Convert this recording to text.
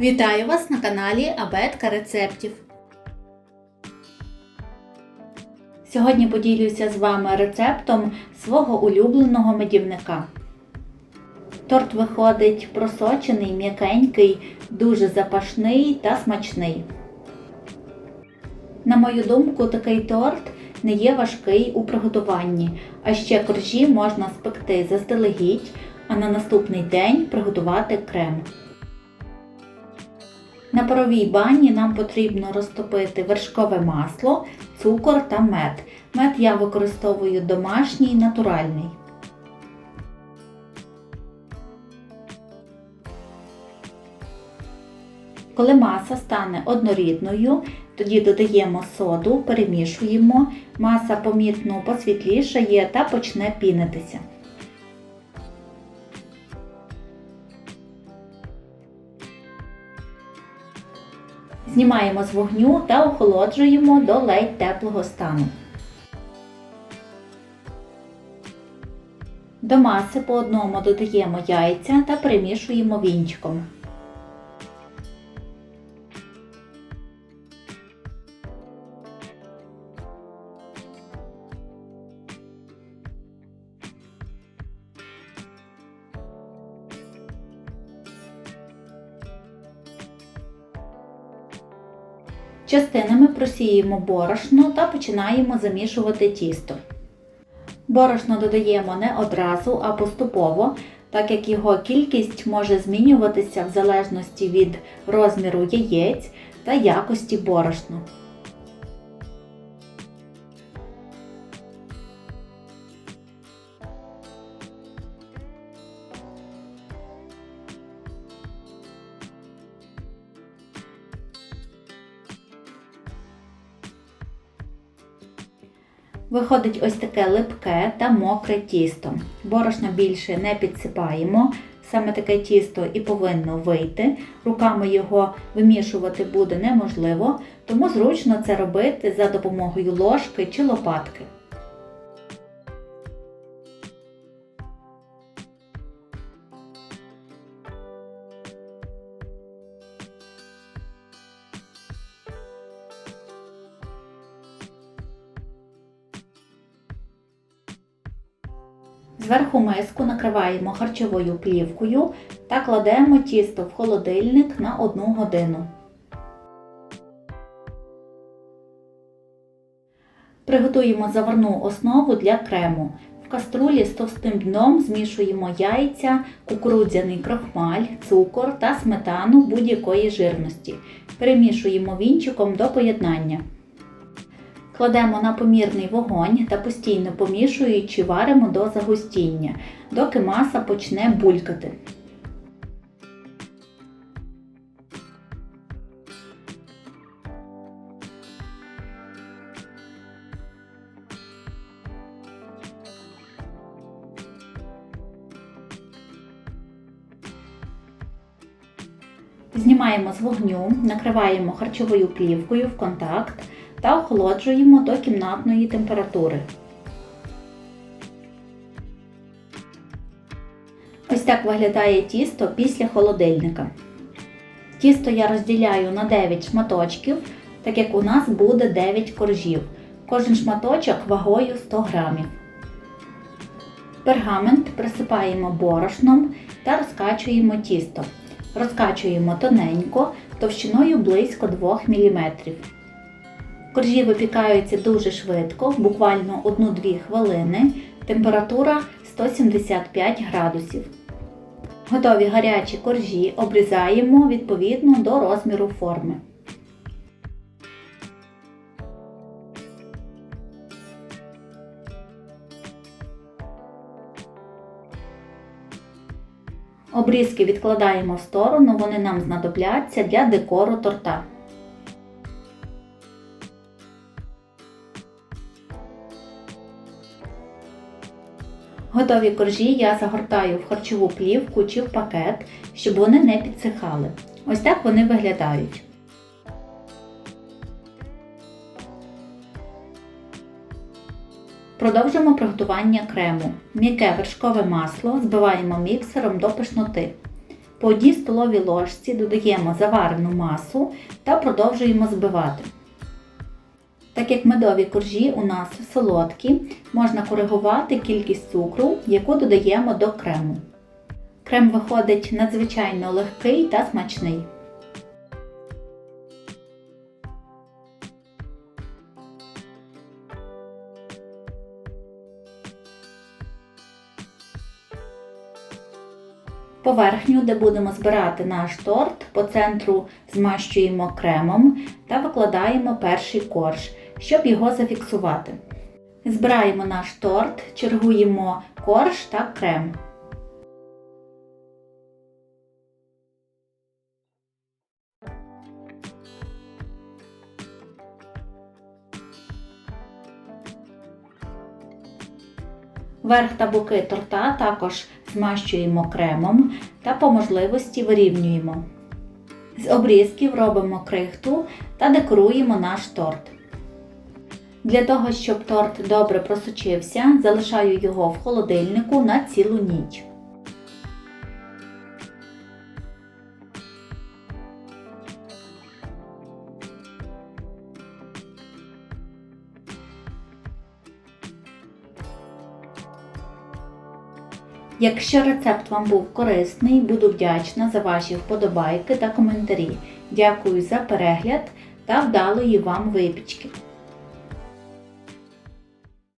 Вітаю вас на каналі Абетка рецептів. Сьогодні поділюся з вами рецептом свого улюбленого медівника. Торт виходить просочений, м'якенький, дуже запашний та смачний. На мою думку, такий торт не є важкий у приготуванні, а ще коржі можна спекти заздалегідь, а на наступний день приготувати крем. На паровій бані нам потрібно розтопити вершкове масло, цукор та мед. Мед я використовую домашній натуральний. Коли маса стане однорідною, тоді додаємо соду, перемішуємо, маса помітно посвітлішає та почне пінитися. Знімаємо з вогню та охолоджуємо до ледь теплого стану. До маси по одному додаємо яйця та перемішуємо вінчиком. Частинами просіємо борошно та починаємо замішувати тісто. Борошно додаємо не одразу, а поступово, так як його кількість може змінюватися в залежності від розміру яєць та якості борошна. Виходить ось таке липке та мокре тісто. Борошна більше не підсипаємо. Саме таке тісто і повинно вийти. Руками його вимішувати буде неможливо, тому зручно це робити за допомогою ложки чи лопатки. Зверху миску накриваємо харчовою плівкою та кладемо тісто в холодильник на 1 годину. Приготуємо заварну основу для крему. В каструлі з товстим дном змішуємо яйця, кукурудзяний крохмаль, цукор та сметану будь-якої жирності. Перемішуємо вінчиком до поєднання. Кладемо на помірний вогонь та постійно помішуючи варимо до загустіння, доки маса почне булькати. Знімаємо з вогню, накриваємо харчовою плівкою в контакт та охолоджуємо до кімнатної температури. Ось так виглядає тісто після холодильника. Тісто я розділяю на 9 шматочків, так як у нас буде 9 коржів. Кожен шматочок вагою 100 грамів. Пергамент присипаємо борошном та розкачуємо тісто. Розкачуємо тоненько, товщиною близько 2 мм. Коржі випікаються дуже швидко, буквально 1-2 хвилини. Температура 175 градусів. Готові гарячі коржі обрізаємо відповідно до розміру форми. Обрізки відкладаємо в сторону, вони нам знадобляться для декору торта. Готові коржі я загортаю в харчову плівку чи в пакет, щоб вони не підсихали. Ось так вони виглядають. Продовжимо приготування крему. М'яке вершкове масло збиваємо міксером до пишноти. По одній столовій ложці додаємо заварену масу та продовжуємо збивати. Так як медові коржі у нас солодкі, можна коригувати кількість цукру, яку додаємо до крему. Крем виходить надзвичайно легкий та смачний. Поверхню, де будемо збирати наш торт, по центру змащуємо кремом та викладаємо перший корж, щоб його зафіксувати. Збираємо наш торт, чергуємо корж та крем. Верх та боки торта також змащуємо кремом та по можливості вирівнюємо. З обрізків робимо крихту та декоруємо наш торт. Для того, щоб торт добре просочився, залишаю його в холодильнику на цілу ніч. Якщо рецепт вам був корисний, буду вдячна за ваші вподобайки та коментарі. Дякую за перегляд та вдалої вам випічки!